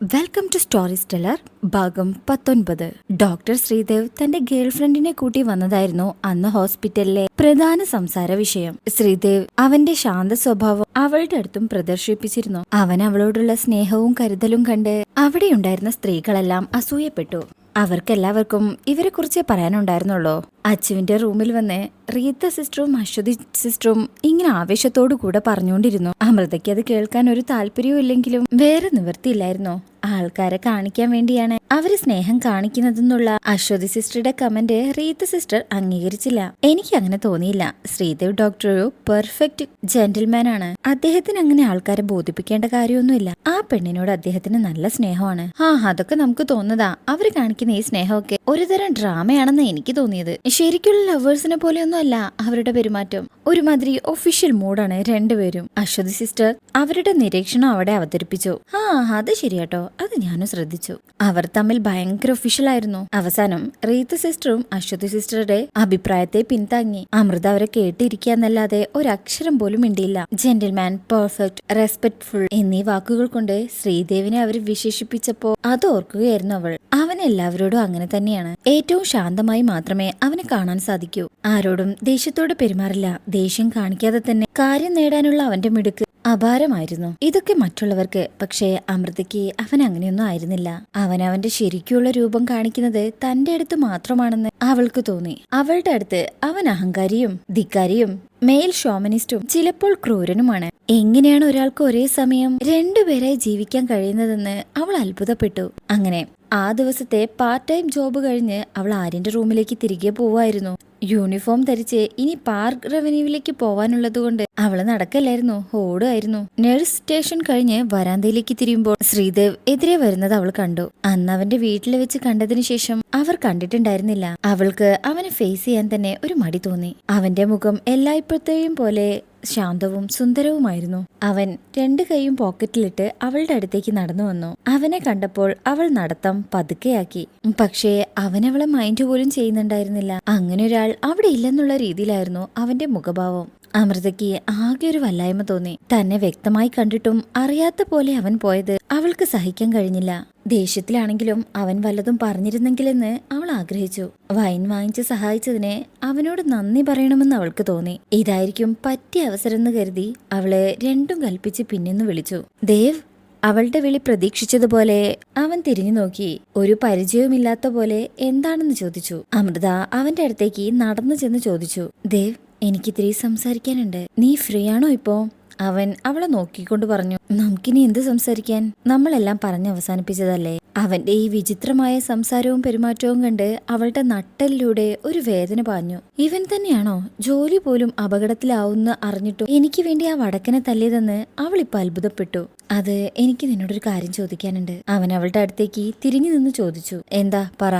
Welcome to story Stellar ഭാഗം പത്തൊൻപത്. Doctor Sreedev തന്റെ ഗേൾഫ്രണ്ടിനെ കൂട്ടി വന്നതായിരുന്നു അന്ന് ഹോസ്പിറ്റലിലെ പ്രധാന സംസാര വിഷയം. ശ്രീദേവ് അവന്റെ ശാന്ത സ്വഭാവം അവളുടെ അടുത്തും പ്രദർശിപ്പിച്ചിരുന്നു. അവൻ അവളോടുള്ള സ്നേഹവും കരുതലും കണ്ട് അവിടെയുണ്ടായിരുന്ന സ്ത്രീകളെല്ലാം അസൂയപ്പെട്ടു. അവർക്കെല്ലാവർക്കും ഇവരെ പറയാനുണ്ടായിരുന്നുള്ളോ പറയാനുണ്ടായിരുന്നുള്ളൂ. അച്ചുവിന്റെ റൂമിൽ വന്ന് റീത്ത സിസ്റ്ററും അശ്വതി സിസ്റ്ററും ഇങ്ങനെ ആവേശത്തോടു കൂടെ പറഞ്ഞുകൊണ്ടിരുന്നു. അമൃതയ്ക്ക് അത് കേൾക്കാൻ ഒരു താല്പര്യവും ഇല്ലെങ്കിലും വേറെ നിവൃത്തിയില്ലായിരുന്നു. ആൾക്കാരെ കാണിക്കാൻ വേണ്ടിയാണ് അവർ സ്നേഹം കാണിക്കുന്നതെന്നുള്ള അശ്വതി സിസ്റ്ററുടെ കമന്റ് റീത്ത സിസ്റ്റർ അംഗീകരിച്ചില്ല. എനിക്ക് അങ്ങനെ തോന്നിയില്ല. ശ്രീദേവ് ഡോക്ടർ ഒരു പെർഫെക്റ്റ് ജെന്റിൽമാൻ ആണ്. അദ്ദേഹത്തിന് അങ്ങനെ ആൾക്കാരെ ബോധിപ്പിക്കേണ്ട കാര്യമൊന്നുമില്ല. ആ പെണ്ണിനോട് അദ്ദേഹത്തിന് നല്ല സ്നേഹമാണ്. ആ അതൊക്കെ നമുക്ക് തോന്നുന്നതാ. അവർ കാണിക്കുന്ന ഈ സ്നേഹമൊക്കെ ഒരുതരം ഡ്രാമയാണെന്ന് എനിക്ക് തോന്നിയത്. ശരിക്കുള്ള ലവേഴ്സിനെ പോലെയൊന്നും അല്ല അവരുടെ പെരുമാറ്റം. ഒരുമാതിരി ഒഫീഷ്യൽ മൂഡാണ് രണ്ടുപേരും. അശ്വതി സിസ്റ്റർ അവരുടെ നിരീക്ഷണം അവിടെ അവതരിപ്പിച്ചു. ആ അത് ശരിയാട്ടോ. അത് ഞാനും ശ്രദ്ധിച്ചു. അവർ തമ്മിൽ ഭയങ്കര ഒഫീഷ്യൽ ആയിരുന്നു. അവസാനം റീത്ത് സിസ്റ്ററും അശ്വതി സിസ്റ്ററുടെ അഭിപ്രായത്തെ പിന്താങ്ങി. അമൃത അവരെ കേട്ടിരിക്കാന്നല്ലാതെ ഒരക്ഷരം പോലും മിണ്ടിയില്ല. ജെന്റിൽമാൻ പെർഫെക്റ്റ് റെസ്പെക്ട്ഫുൾ എന്നീ വാക്കുകൾ കൊണ്ട് ശ്രീദേവിനെ അവർ വിശേഷിപ്പിച്ചപ്പോ അത് ഓർക്കുകയായിരുന്നു അവൾ. അവൻ എല്ലാവരോടും അങ്ങനെ തന്നെയാണ്. ഏറ്റവും ശാന്തമായി മാത്രമേ അവനെ കാണാൻ സാധിക്കൂ? ആരോടും ദേഷ്യത്തോട് പെരുമാറില്ല. ദേഷ്യം കാണിക്കാതെ തന്നെ കാര്യം നേടാനുള്ള അവന്റെ മിടുക്ക് അപാരമായിരുന്നു. ഇതൊക്കെ മറ്റുള്ളവർക്ക് പക്ഷേ അമൃതയ്ക്ക് അവൻ അങ്ങനെയൊന്നും ആയിരുന്നില്ല. അവൻ അവന്റെ ശരിക്കുള്ള രൂപം കാണിക്കുന്നത് തന്റെ അടുത്ത് മാത്രമാണെന്ന് അവൾക്ക് തോന്നി. അവളുടെ അടുത്ത് അവൻ അഹങ്കാരിയും ധിക്കാരിയും മെയിൽ ഷോമനിസ്റ്റും ചിലപ്പോൾ ക്രൂരനുമാണ്. എങ്ങനെയാണ് ഒരാൾക്ക് ഒരേ സമയം രണ്ടുപേരായി ജീവിക്കാൻ കഴിയുന്നതെന്ന് അവൾ അത്ഭുതപ്പെട്ടു. അങ്ങനെ ആ ദിവസത്തെ പാർട്ട് ടൈം ജോബ് കഴിഞ്ഞ് അവൾ ആര്യന്റെ റൂമിലേക്ക് തിരികെ പോവായിരുന്നു. യൂണിഫോം ധരിച്ച് ഇനി പാർക്ക് റവന്യൂവിലേക്ക് പോവാനുള്ളതുകൊണ്ട് അവൾ നടക്കല്ലായിരുന്നു ഓടുമായിരുന്നു. നഴ്സ് സ്റ്റേഷൻ കഴിഞ്ഞ് വരാന്തയിലേക്ക് തിരിയുമ്പോൾ ശ്രീദേവ് എതിരെ വരുന്നത് അവൾ കണ്ടു. അന്ന് അവന്റെ വീട്ടിൽ വെച്ച് കണ്ടതിന് ശേഷം അവർ കണ്ടിട്ടുണ്ടായിരുന്നില്ല. അവൾക്ക് അവനെ ഫേസ് ചെയ്യാൻ തന്നെ ഒരു മടി തോന്നി. അവന്റെ മുഖം എല്ലായ്പ്പോഴത്തെയും പോലെ ശാന്തവും സുന്ദരവുമായിരുന്നു. അവൻ രണ്ട് കൈയും പോക്കറ്റിലിട്ട് അവളുടെ അടുത്തേക്ക് നടന്നു വന്നു. അവനെ കണ്ടപ്പോൾ അവൾ നടത്തം പതുക്കെയാക്കി. പക്ഷേ അവനവളെ മൈൻഡ് പോലും ചെയ്യുന്നുണ്ടായിരുന്നില്ല. അങ്ങനെ ഒരാൾ അവിടെ ഇല്ലെന്നുള്ള രീതിയിലായിരുന്നു അവന്റെ മുഖഭാവം. അമൃതയ്ക്ക് ആകെ ഒരു വല്ലായ്മ തോന്നി. തന്നെ വ്യക്തമായി കണ്ടിട്ടും അറിയാത്ത പോലെ അവൻ പോയത് അവൾക്ക് സഹിക്കാൻ കഴിഞ്ഞില്ല. ദേഷ്യത്തിലാണെങ്കിലും അവൻ വല്ലതും പറഞ്ഞിരുന്നെങ്കിലെന്ന് അവൾ ആഗ്രഹിച്ചു. വൈൻ വാങ്ങിച്ച് സഹായിച്ചതിന് അവനോട് നന്ദി പറയണമെന്ന് അവൾക്ക് തോന്നി. ഇതായിരിക്കും പറ്റിയ അവസരം എന്ന് കരുതി അവളെ രണ്ടും കൽപ്പിച്ച് പിന്നെന്ന് വിളിച്ചു. ദേവ് അവളുടെ വിളി പ്രതീക്ഷിച്ചതുപോലെ അവൻ തിരിഞ്ഞു നോക്കി. ഒരു പരിചയവുമില്ലാത്ത പോലെ എന്താണെന്ന് ചോദിച്ചു. അമൃത അവന്റെ അടുത്തേക്ക് നടന്നു ചെന്ന് ചോദിച്ചു. ദേവ് എനിക്കിത്തിരി സംസാരിക്കാനുണ്ട്. നീ ഫ്രീ ആണോ ഇപ്പോ? അവൻ അവളെ നോക്കിക്കൊണ്ട് പറഞ്ഞു നമുക്കിനി എന്ത് സംസാരിക്കാൻ? നമ്മളെല്ലാം പറഞ്ഞ് അവസാനിപ്പിച്ചതല്ലേ? അവന്റെ ഈ വിചിത്രമായ സംസാരവും പെരുമാറ്റവും കണ്ട് അവളുടെ നട്ടലിലൂടെ ഒരു വേദന പാഞ്ഞു. ഇവൻ തന്നെയാണോ ജോലി പോലും അപകടത്തിലാവുന്ന അറിഞ്ഞിട്ടും എനിക്ക് വേണ്ടി ആ വടക്കനെ തല്ലിയതെന്ന് അവൾ ഇപ്പൊ അത്ഭുതപ്പെട്ടു? അത് എനിക്ക് നിന്നോടൊരു കാര്യം ചോദിക്കാനുണ്ട്. അവൻ അവളുടെ അടുത്തേക്ക് തിരിഞ്ഞു നിന്ന് ചോദിച്ചു എന്താ പറ?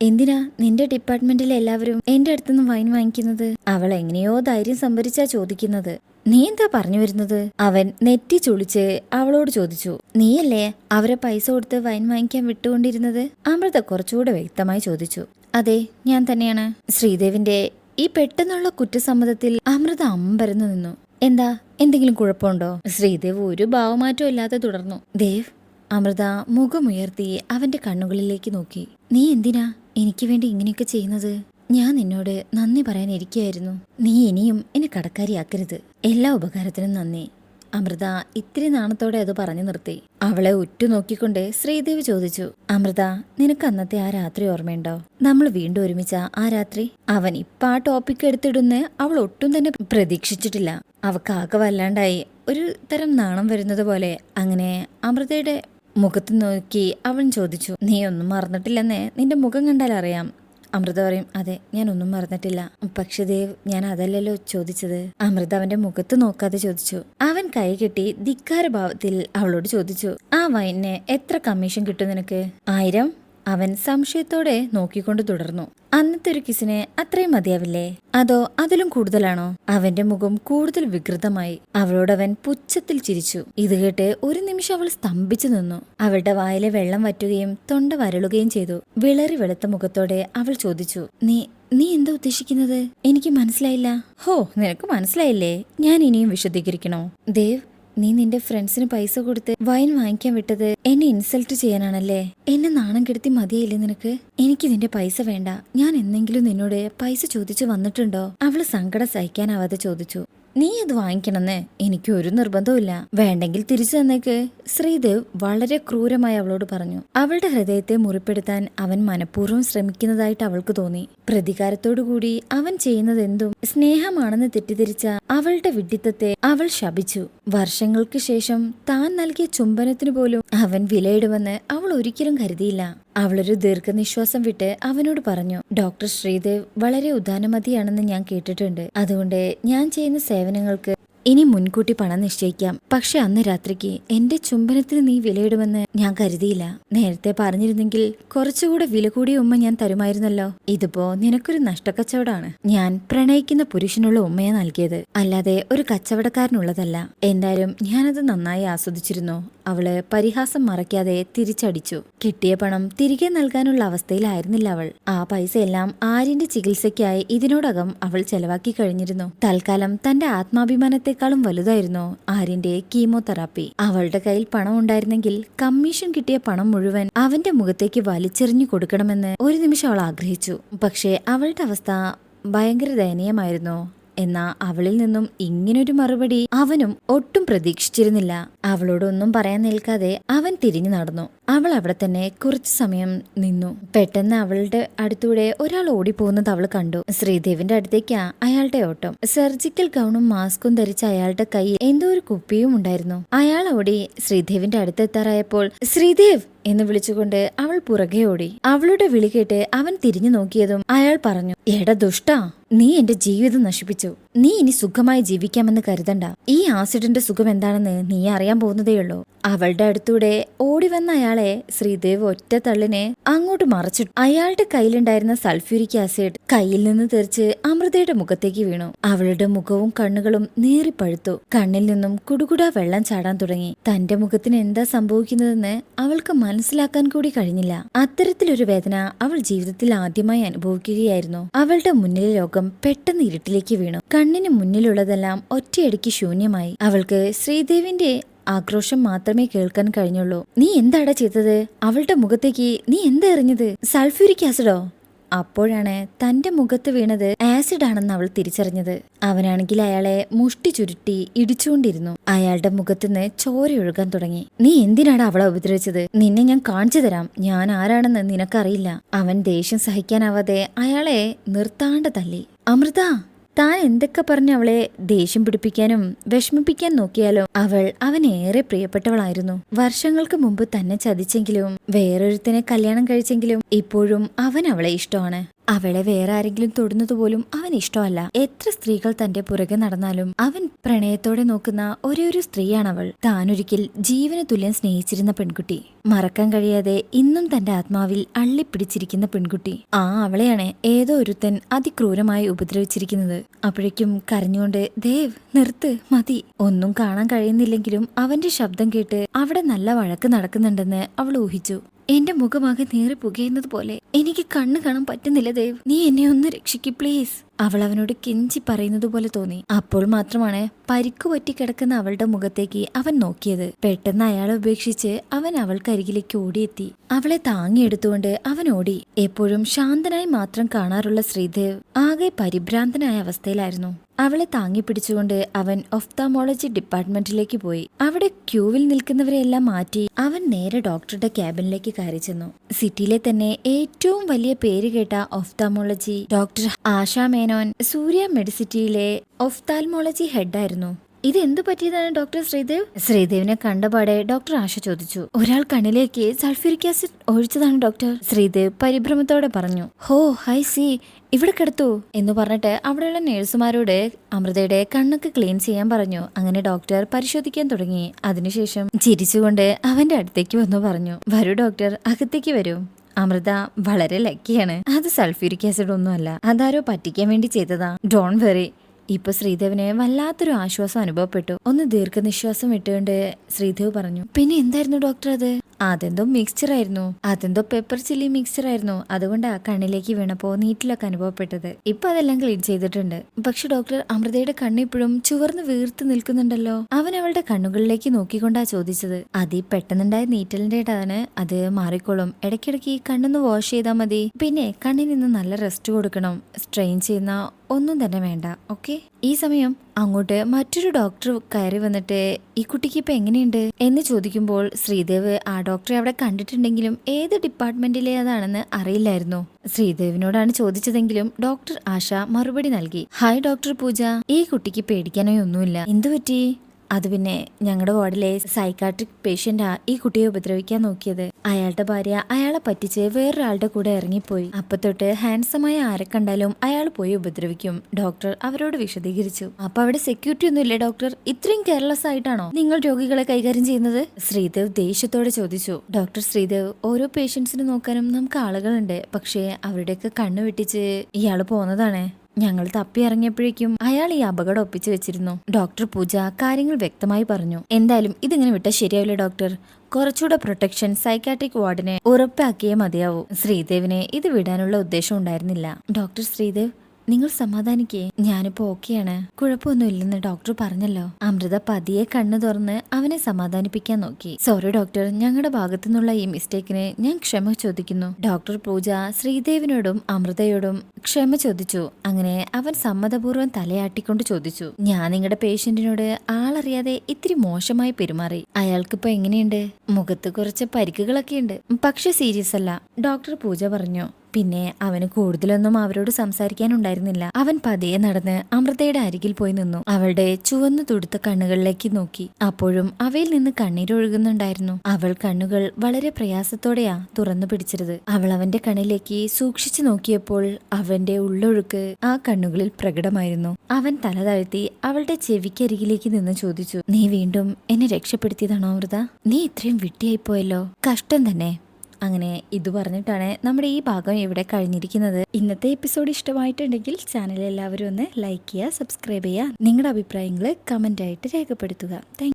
എന്തിനാ നിന്റെ ഡിപ്പാർട്ട്മെന്റിലെ എല്ലാവരും എന്റെ അടുത്തുനിന്ന് വൈൻ വാങ്ങിക്കുന്നത്? അവൾ എങ്ങനെയോ ധൈര്യം സംഭരിച്ചാ ചോദിക്കുന്നത്. നീ എന്താ പറഞ്ഞു വരുന്നത്? അവൻ നെറ്റി ചുളിച്ച് അവളോട് ചോദിച്ചു നീയല്ലേ അവരെ പൈസ കൊടുത്ത് വൈൻ വാങ്ങിക്കാൻ വിട്ടുകൊണ്ടിരുന്നത്? അമൃത കുറച്ചുകൂടെ വ്യക്തമായി ചോദിച്ചു അതെ ഞാൻ തന്നെയാണ്. ശ്രീദേവിന്റെ ഈ പെട്ടെന്നുള്ള കുറ്റസമ്മതത്തിൽ അമൃത അമ്പരന്നു നിന്നു എന്താ എന്തെങ്കിലും കുഴപ്പമുണ്ടോ? ശ്രീദേവ് ഒരു ഭാവമാറ്റവും ഇല്ലാതെ തുടർന്നു ദേവ് അമൃത മുഖമുയർത്തി അവന്റെ കണ്ണുകളിലേക്ക് നോക്കി നീ എന്തിനാ എനിക്ക് വേണ്ടി ഇങ്ങനെയൊക്കെ ചെയ്യുന്നത്? ഞാൻ നിന്നോട് നന്ദി പറയാൻ ഇരിക്കുകയായിരുന്നു. നീ ഇനിയും എന്നെ കടക്കാരിയാക്കരുത്. എല്ലാ ഉപകാരത്തിനും നന്ദി. അമൃത ഇത്തിരി നാണത്തോടെ അത് പറഞ്ഞു നിർത്തി. അവളെ ഉറ്റുനോക്കിക്കൊണ്ട് ശ്രീദേവി ചോദിച്ചു അമൃത നിനക്ക് അന്നത്തെ ആ രാത്രി ഓർമ്മയുണ്ടോ? നമ്മൾ വീണ്ടും ഒരുമിച്ച ആ രാത്രി? അവൻ ഇപ്പം ആ ടോപ്പിക് എടുത്തിടുന്ന് അവൾ ഒട്ടും തന്നെ പ്രതീക്ഷിച്ചിട്ടില്ല. അവക്ക് ആകെ വല്ലാണ്ടായി. ഒരു തരം നാണം വരുന്നത് പോലെ അങ്ങനെ അമൃതയുടെ മുഖത്ത് നോക്കി അവൻ ചോദിച്ചു നീ ഒന്നും മറന്നിട്ടില്ലെന്നേ. നിന്റെ മുഖം കണ്ടാൽ അറിയാം അമൃത പറയും അതെ ഞാൻ ഒന്നും മറന്നിട്ടില്ല. പക്ഷെ ദേവ് ഞാൻ അതല്ലല്ലോ ചോദിച്ചത്. അമൃത അവന്റെ മുഖത്ത് നോക്കാതെ ചോദിച്ചു. അവൻ കൈ കെട്ടി ധിക്കാര ഭാവത്തിൽ അവളോട് ചോദിച്ചു ആ വൈനെ എത്ര കമ്മീഷൻ കിട്ടും നിനക്ക്? ആയിരം. അവൻ സംശയത്തോടെ നോക്കിക്കൊണ്ട് തുടർന്നു. അന്നത്തെ ഒരു കിസിന് അത്രയും മതിയാവില്ലേ? അതോ അതിലും കൂടുതലാണോ? അവന്റെ മുഖം കൂടുതൽ വികൃതമായി. അവളോടവൻ പുച്ഛത്തിൽ ചിരിച്ചു. ഇത് കേട്ട് ഒരു നിമിഷം അവൾ സ്തംഭിച്ചു നിന്നു. അവളുടെ വായിലെ വെള്ളം വറ്റുകയും തൊണ്ട വരളുകയും ചെയ്തു. വിളറി വെളുത്ത മുഖത്തോടെ അവൾ ചോദിച്ചു നീ നീ എന്താ ഉദ്ദേശിക്കുന്നത്? എനിക്ക് മനസ്സിലായില്ല. ഹോ നിനക്ക് മനസ്സിലായില്ലേ? ഞാൻ ഇനിയും വിശദീകരിക്കണോ? ദേവ് നീ നിന്റെ ഫ്രണ്ട്സിന് പൈസ കൊടുത്ത് വൈൻ വാങ്ങിക്കാൻ വിട്ടത് എന്നെ ഇൻസൾട്ട് ചെയ്യാനാണല്ലേ? എന്നെ നാണം കെടുത്തി മതിയായില്ലേ നിനക്ക്? എനിക്ക് നിന്റെ പൈസ വേണ്ട. ഞാൻ എന്തെങ്കിലും നിന്നോട് പൈസ ചോദിച്ചു വന്നിട്ടുണ്ടോ? അവൾ സങ്കടം സഹിക്കാനാവാതെ ചോദിച്ചു. നീ അത് വാങ്ങിക്കണമെന്ന് എനിക്ക് ഒരു നിർബന്ധവുമില്ല. വേണ്ടെങ്കിൽ തിരിച്ചു തന്നേക്ക്. ശ്രീദേവ് വളരെ ക്രൂരമായി അവളോട് പറഞ്ഞു. അവളുടെ ഹൃദയത്തെ മുറിപ്പെടുത്താൻ അവൻ മനഃപൂർവം ശ്രമിക്കുന്നതായിട്ട് അവൾക്ക് തോന്നി. പ്രതികാരത്തോടുകൂടി അവൻ ചെയ്യുന്നത് എന്തും സ്നേഹമാണെന്ന് തെറ്റിദ്ധരിച്ച അവളുടെ വിഡ്ഢിത്തത്തെ അവൾ ശപിച്ചു. വർഷങ്ങൾക്ക് ശേഷം താൻ നൽകിയ ചുംബനത്തിനു പോലും അവൻ വിലയിടുമെന്ന് അവൾ ഒരിക്കലും കരുതിയില്ല. അവളൊരു ദീർഘനിശ്വാസം വിട്ട് അവനോട് പറഞ്ഞു ഡോക്ടർ ശ്രീദേവ് വളരെ ഉദാനമതിയാണെന്ന് ഞാൻ കേട്ടിട്ടുണ്ട്. അതുകൊണ്ട് ഞാൻ ചെയ്യുന്ന സേവനങ്ങൾക്ക് ഇനി മുൻകൂട്ടി പണം നിശ്ചയിക്കാം. പക്ഷെ അന്ന് രാത്രിക്ക് എന്റെ ചുംബനത്തിന് നീ വിലയിടുമെന്ന് ഞാൻ കരുതിയില്ല. നേരത്തെ പറഞ്ഞിരുന്നെങ്കിൽ കുറച്ചുകൂടെ വില കൂടിയ ഉമ്മ ഞാൻ തരുമായിരുന്നല്ലോ. ഇതിപ്പോ നിനക്കൊരു നഷ്ടക്കച്ചവടാണ്. ഞാൻ പ്രണയിക്കുന്ന പുരുഷനുള്ള ഉമ്മയെ നൽകിയത്. അല്ലാതെ ഒരു കച്ചവടക്കാരനുള്ളതല്ല. എന്തായാലും ഞാനത് നന്നായി ആസ്വദിച്ചിരുന്നു. അവൾ പരിഹാസം മറയ്ക്കാതെ തിരിച്ചടിച്ചു. കിട്ടിയ പണം തിരികെ നൽകാനുള്ള അവസ്ഥയിലായിരുന്നില്ല അവൾ. ആ പൈസ എല്ലാം ആര്യന്റെ ചികിത്സയ്ക്കായി ഇതിനോടകം അവൾ ചെലവാക്കി കഴിഞ്ഞിരുന്നു. തൽക്കാലം തന്റെ ആത്മാഭിമാനത്തെക്കാളും വലുതായിരുന്നു ആര്യന്റെ കീമോതെറാപ്പി. അവളുടെ കയ്യിൽ പണം ഉണ്ടായിരുന്നെങ്കിൽ കമ്മീഷൻ കിട്ടിയ പണം മുഴുവൻ അവന്റെ മുഖത്തേക്ക് വലിച്ചെറിഞ്ഞു കൊടുക്കണമെന്ന് ഒരു നിമിഷം അവൾ ആഗ്രഹിച്ചു. പക്ഷേ അവളുടെ അവസ്ഥ ഭയങ്കര ദയനീയമായിരുന്നു. എന്നാ അവളിൽ നിന്നും ഇങ്ങനൊരു മറുപടി അവനും ഒട്ടും പ്രതീക്ഷിച്ചിരുന്നില്ല. അവളോടൊന്നും പറയാൻ നിൽക്കാതെ അവൻ തിരിഞ്ഞു നടന്നു. അവൾ അവിടെ തന്നെ കുറച്ചു സമയം നിന്നു. പെട്ടെന്ന് അവളുടെ അടുത്തൂടെ ഒരാൾ ഓടിപ്പോകുന്നത് അവൾ കണ്ടു. ശ്രീദേവിന്റെ അടുത്തേക്കാ അയാളുടെ ഓട്ടം. സർജിക്കൽ ഗൗണും മാസ്കും ധരിച്ച അയാളുടെ കയ്യിൽ എന്തോ ഒരു കുപ്പിയും ഉണ്ടായിരുന്നു. അയാൾ ഓടി ശ്രീദേവിന്റെ അടുത്തെത്താറായപ്പോൾ ശ്രീദേവ് എന്ന് വിളിച്ചുകൊണ്ട് അവൾ പുറകെ ഓടി. അവളുടെ വിളി കേട്ട് അവൻ തിരിഞ്ഞു നോക്കിയതും അയാൾ പറഞ്ഞു എടാ ദുഷ്ടാ നീ എന്റെ ജീവിതം നശിപ്പിച്ചു. നീ ഇനി സുഖമായി ജീവിക്കാമെന്ന് കരുതണ്ട. ഈ ആസിഡിന്റെ സുഖം എന്താണെന്ന് നീ അറിയാൻ പോകുന്നതേയുള്ളൂ അവളുടെ അടുത്തൂടെ ഓടി വന്ന അയാളെ ശ്രീദേവ് ഒറ്റ തള്ളിനെ അങ്ങോട്ട് മറച്ചിട്ടു അയാളുടെ കയ്യിലുണ്ടായിരുന്ന സൾഫ്യൂരിക് ആസിഡ് കയ്യിൽ നിന്ന് തെറിച്ച് അമൃതയുടെ മുഖത്തേക്ക് വീണു. അവളുടെ മുഖവും കണ്ണുകളും നേറിപ്പഴുത്തു. കണ്ണിൽ നിന്നും കുടുകുടാ വെള്ളം ചാടാൻ തുടങ്ങി. തന്റെ മുഖത്തിന് എന്താ സംഭവിക്കുന്നതെന്ന് അവൾക്ക് മനസ്സിലാക്കാൻ കൂടി കഴിഞ്ഞില്ല. അത്തരത്തിലൊരു വേദന അവൾ ജീവിതത്തിൽ ആദ്യമായി അനുഭവിക്കുകയായിരുന്നു. അവളുടെ മുന്നിലെ ലോകം പെട്ടെന്ന് ഇരുട്ടിലേക്ക് വീണു. കണ്ണിന് മുന്നിലുള്ളതെല്ലാം ഒറ്റയടിക്ക് ശൂന്യമായി. അവൾക്ക് ശ്രീദേവിന്റെ ആക്രോശം മാത്രമേ കേൾക്കാൻ കഴിഞ്ഞുള്ളൂ. നീ എന്താടാ ചെയ്തത്? അവളുടെ മുഖത്തേക്ക് നീ എന്താ എറിഞ്ഞത്? സൾഫ്യൂരിക് ആസിഡോ? അപ്പോഴാണ് തന്റെ മുഖത്ത് വീണത് ആസിഡ് ആണെന്ന് അവൾ തിരിച്ചറിഞ്ഞത്. അവനാണെങ്കിൽ അയാളെ മുഷ്ടി ചുരുട്ടി ഇടിച്ചുകൊണ്ടിരുന്നു. അയാളുടെ മുഖത്തുനിന്ന് ചോരയൊഴുകാൻ തുടങ്ങി. നീ എന്തിനാണ് അവളെ ഉപദ്രവിച്ചത്? നിന്നെ ഞാൻ കാണിച്ചു തരാം. ഞാൻ ആരാണെന്ന് നിനക്കറിയില്ല. അവൻ ദേഷ്യം സഹിക്കാനാവാതെ അയാളെ നിർത്താണ്ട് തല്ലി അമൃത താൻ എന്തൊക്കെ പറഞ്ഞ് അവളെ ദേഷ്യം പിടിപ്പിക്കാനും വിഷമിപ്പിക്കാൻ നോക്കിയാലോ? അവൾ അവനേറെ പ്രിയപ്പെട്ടവളായിരുന്നു. വർഷങ്ങൾക്ക് മുമ്പ് തന്നെ ചതിച്ചെങ്കിലും വേറൊരുത്തിനെ കല്യാണം കഴിച്ചെങ്കിലും ഇപ്പോഴും അവൻ അവളെ ഇഷ്ടമാണ്. അവളെ വേറെ ആരെങ്കിലും തൊടുന്നത് പോലും അവൻ ഇഷ്ടമല്ല. എത്ര സ്ത്രീകൾ തന്റെ പുറകെ നടന്നാലും അവൻ പ്രണയത്തോടെ നോക്കുന്ന ഒരേ ഒരു സ്ത്രീയാണവൾ. താനൊരിക്കൽ ജീവന തുല്യം സ്നേഹിച്ചിരുന്ന പെൺകുട്ടി. മറക്കാൻ കഴിയാതെ ഇന്നും തന്റെ ആത്മാവിൽ അള്ളിപ്പിടിച്ചിരിക്കുന്ന പെൺകുട്ടി. ആ അവളെയാണ് ഏതോ ഒരുത്തൻ അതിക്രൂരമായി ഉപദ്രവിച്ചിരിക്കുന്നത്. അപ്പോഴേക്കും കരഞ്ഞുകൊണ്ട് ദേവ് നിർത്ത് മതി. ഒന്നും കാണാൻ കഴിയുന്നില്ലെങ്കിലും അവന്റെ ശബ്ദം കേട്ട് അവിടെ നല്ല വഴക്ക് നടക്കുന്നുണ്ടെന്ന് അവൾ ഊഹിച്ചു. എന്റെ മുഖമാകെ നേറി പുകയുന്നത് പോലെ എനിക്ക് കണ്ണ് കാണാൻ പറ്റുന്നില്ല ദേവ്. നീ എന്നെ ഒന്ന് രക്ഷിക്ക് പ്ലീസ് അവൾ അവനോട് കെഞ്ചി പറയുന്നത് പോലെ തോന്നി. അപ്പോൾ മാത്രമാണ് പരിക്കു പറ്റി കിടക്കുന്ന അവളുടെ മുഖത്തേക്ക് അവൻ നോക്കിയത്. പെട്ടെന്ന് അയാളെ ഉപേക്ഷിച്ച് അവൻ അവൾക്കരികിലേക്ക് ഓടിയെത്തി. അവളെ താങ്ങിയെടുത്തുകൊണ്ട് അവൻ ഓടി. എപ്പോഴും ശാന്തനായി മാത്രം കാണാറുള്ള ശ്രീദേവ് ആകെ പരിഭ്രാന്തനായ അവസ്ഥയിലായിരുന്നു. അവളെ താങ്ങി പിടിച്ചുകൊണ്ട് അവൻ ഒഫ്താമോളജി ഡിപ്പാർട്ട്മെന്റിലേക്ക് പോയി. അവിടെ ക്യൂവിൽ നിൽക്കുന്നവരെല്ലാം മാറ്റി അവൻ നേരെ ഡോക്ടറുടെ ക്യാബിനിലേക്ക് കയറി ചെന്നു. സിറ്റിയിലെ തന്നെ ഏറ്റവും വലിയ പേര് കേട്ട ഒഫ്താമോളജി ഡോക്ടർ ആശാ മേനോൻ സൂര്യ മെഡിസിറ്റിയിലെ ഒഫ്താൽമോളജി ഹെഡായിരുന്നു ഇത് എന്തു പറ്റിയതാണ് ഡോക്ടർ ശ്രീദേവ്? ശ്രീദേവിനെ കണ്ടപാടെ ഡോക്ടർ ആശ ചോദിച്ചു. ഒരാൾ കണ്ണിലേക്ക് സൾഫ്യൂരിക് ആസിഡ് ഒഴിച്ചതാണ് ഡോക്ടർ ശ്രീദേവ് പരിഭ്രമത്തോടെ പറഞ്ഞു. ഹോ ഹൈ സി ഇവിടെ കിടത്തു എന്ന് പറഞ്ഞിട്ട് അവിടെയുള്ള നേഴ്സുമാരോട് അമൃതയുടെ കണ്ണൊക്കെ ക്ലീൻ ചെയ്യാൻ പറഞ്ഞു. അങ്ങനെ ഡോക്ടർ പരിശോധിക്കാൻ തുടങ്ങി. അതിനുശേഷം ചിരിച്ചുകൊണ്ട് അവന്റെ അടുത്തേക്ക് വന്നു പറഞ്ഞു. വരൂ ഡോക്ടർ അകത്തേക്ക് വരൂ. അമൃത വളരെ ലക്കിയാണ്. അത് സൾഫ്യൂരിക് ആസിഡ് ഒന്നുമല്ല. അതാരോ പറ്റിക്കാൻ വേണ്ടി ചെയ്തതാ. Don't worry. ഇപ്പൊ ശ്രീദേവിന് വല്ലാത്തൊരു ആശ്വാസം അനുഭവപ്പെട്ടു. ഒന്ന് ദീർഘനിശ്വാസം വിട്ടുകൊണ്ട് ശ്രീദേവ് പറഞ്ഞു. പിന്നെ എന്തായിരുന്നു ഡോക്ടർ അത്? അതെന്തോ മിക്സ്ചർ ആയിരുന്നു. അതെന്തോ പെപ്പർ ചില്ലി മിക്സ്ചർ ആയിരുന്നു. അതുകൊണ്ടാ കണ്ണിലേക്ക് വീണപ്പോ നീറ്റിലൊക്കെ അനുഭവപ്പെട്ടത്. ഇപ്പൊ അതെല്ലാം ക്ലീൻ ചെയ്തിട്ടുണ്ട്. പക്ഷെ ഡോക്ടർ അമൃതയുടെ കണ്ണ് ഇപ്പോഴും ചുവർന്ന് വീർത്ത് നിൽക്കുന്നുണ്ടല്ലോ. അവൻ അവളുടെ കണ്ണുകളിലേക്ക് നോക്കിക്കൊണ്ടാ ചോദിച്ചത്. അത് പെട്ടെന്നുണ്ടായ നീറ്റലിന്റേതാണ് അത് മാറിക്കോളും. ഇടയ്ക്കിടയ്ക്ക് ഈ കണ്ണൊന്ന് വാഷ് ചെയ്താൽ മതി. പിന്നെ കണ്ണിന് ഇന്ന് നല്ല റെസ്റ്റ് കൊടുക്കണം. സ്ട്രെയിൻ ചെയ്യുന്ന ഒന്നും തന്നെ വേണ്ട ഓക്കെ ഈ സമയം അങ്ങോട്ട് മറ്റൊരു ഡോക്ടർ കയറി വന്നിട്ട് ഈ കുട്ടിക്ക് ഇപ്പൊ എങ്ങനെയുണ്ട്? എന്ന് ചോദിക്കുമ്പോൾ ശ്രീദേവ് ആ ഡോക്ടറെ അവിടെ കണ്ടിട്ടുണ്ടെങ്കിലും ഏത് ഡിപ്പാർട്ട്മെന്റിലേതാണെന്ന് അറിയില്ലായിരുന്നു. ശ്രീദേവിനോടാണ് ചോദിച്ചതെങ്കിലും ഡോക്ടർ ആശ മറുപടി നൽകി. Hi doctor Pooja. ഈ കുട്ടിക്ക് പേടിക്കാനായി ഒന്നുമില്ല. എന്തു പറ്റി അത് പിന്നെ ഞങ്ങളുടെ വാർഡിലെ സൈക്കാട്രിക് പേഷ്യന്റാ ഈ കുട്ടിയെ ഉപദ്രവിക്കാൻ നോക്കിയത്. അയാളുടെ ഭാര്യ അയാളെ പറ്റിച്ച് വേറൊരാളുടെ കൂടെ ഇറങ്ങിപ്പോയി. അപ്പൊ തൊട്ട് ഹാൻസമായ ആരെ കണ്ടാലും അയാൾ പോയി ഉപദ്രവിക്കും. ഡോക്ടർ അവരോട് വിശദീകരിച്ചു. അപ്പൊ അവിടെ സെക്യൂരിറ്റി ഒന്നും ഇല്ലേ ഡോക്ടർ ഇത്രയും കെയർലെസ് ആയിട്ടാണോ നിങ്ങൾ രോഗികളെ കൈകാര്യം ചെയ്യുന്നത്? ശ്രീദേവ് ദേഷ്യത്തോടെ ചോദിച്ചു. ഡോക്ടർ ശ്രീദേവ് ഓരോ പേഷ്യൻസിനെ നോക്കാനും നമുക്ക് ആളുകളുണ്ട്. പക്ഷേ അവരുടെയൊക്കെ കണ്ണു വെട്ടിച്ച് ഇയാൾ പോന്നതാണേ. ഞങ്ങൾ തപ്പി ഇറങ്ങിയപ്പോഴേക്കും അയാൾ ഈ അപകടം ഒപ്പിച്ചു വെച്ചിരുന്നു. ഡോക്ടർ പൂജ കാര്യങ്ങൾ വ്യക്തമായി പറഞ്ഞു. എന്തായാലും ഇതിങ്ങനെ വിട്ടാൽ ശരിയാവില്ല ഡോക്ടർ. കുറച്ചുകൂടെ പ്രൊട്ടക്ഷൻ സൈക്കാട്രിക് വാർഡിനെ ഉറപ്പാക്കിയേ മതിയാവൂ. ശ്രീദേവിനെ ഇത് വിടാനുള്ള ഉദ്ദേശം ഉണ്ടായിരുന്നില്ല. ഡോക്ടർ ശ്രീദേവ് നിങ്ങൾ സമാധാനിക്കേ. ഞാനിപ്പോ ഓക്കെയാണ്. കുഴപ്പമൊന്നുമില്ലെന്ന് ഡോക്ടർ പറഞ്ഞല്ലോ. അമൃത പതിയെ കണ്ണു തുറന്ന് അവനെ സമാധാനിപ്പിക്കാൻ നോക്കി. സോറി ഡോക്ടർ ഞങ്ങളുടെ ഭാഗത്തു നിന്നുള്ള ഈ മിസ്റ്റേക്കിന് ഞാൻ ക്ഷമ ചോദിക്കുന്നു. ഡോക്ടർ പൂജ ശ്രീദേവിനോടും അമൃതയോടും ക്ഷമ ചോദിച്ചു. അങ്ങനെ അവൻ സമ്മതപൂർവം തലയാട്ടിക്കൊണ്ട് ചോദിച്ചു. ഞാൻ നിങ്ങളുടെ പേഷ്യന്റിനോട് ആളറിയാതെ ഇത്തിരി മോശമായി പെരുമാറി. അയാൾക്കിപ്പോ എങ്ങനെയുണ്ട്? മുഖത്ത് കുറച്ച് പരിക്കുകളൊക്കെ ഉണ്ട് പക്ഷെ സീരിയസ് അല്ല. ഡോക്ടർ പൂജ പറഞ്ഞു. പിന്നെ അവന് കൂടുതലൊന്നും അവരോട് സംസാരിക്കാനുണ്ടായിരുന്നില്ല. അവൻ പതിയെ നടന്ന് അമൃതയുടെ അരികിൽ പോയി നിന്നു. അവളുടെ ചുവന്നു തുടുത്ത കണ്ണുകളിലേക്ക് നോക്കി. അപ്പോഴും അവയിൽ നിന്ന് കണ്ണീരൊഴുകുന്നുണ്ടായിരുന്നു. അവൾ കണ്ണുകൾ വളരെ പ്രയാസത്തോടെയാ തുറന്നു പിടിച്ചിരുത് അവൾ അവന്റെ കണ്ണിലേക്ക് സൂക്ഷിച്ചു നോക്കിയപ്പോൾ അവന്റെ ഉള്ളൊഴുക്ക് ആ കണ്ണുകളിൽ പ്രകടമായിരുന്നു. അവൻ തല താഴ്ത്തി അവളുടെ ചെവിക്കരികിലേക്ക് നിന്ന് ചോദിച്ചു നീ വീണ്ടും എന്നെ രക്ഷപ്പെടുത്തിയതാണോ അമൃത? നീ ഇത്രയും വിട്ടിയായി പോയല്ലോ കഷ്ടം തന്നെ. അങ്ങനെ ഇത് പറഞ്ഞിട്ടാണ് നമ്മുടെ ഈ ഭാഗം ഇവിടെ കഴിഞ്ഞിരിക്കുന്നത്. ഇന്നത്തെ എപ്പിസോഡ് ഇഷ്ടമായിട്ടുണ്ടെങ്കിൽ ചാനൽ എല്ലാവരും ഒന്ന് ലൈക്ക് ചെയ്യുക സബ്സ്ക്രൈബ് ചെയ്യുക. നിങ്ങളുടെ അഭിപ്രായങ്ങൾ കമന്റായിട്ട് രേഖപ്പെടുത്തുക. താങ്ക്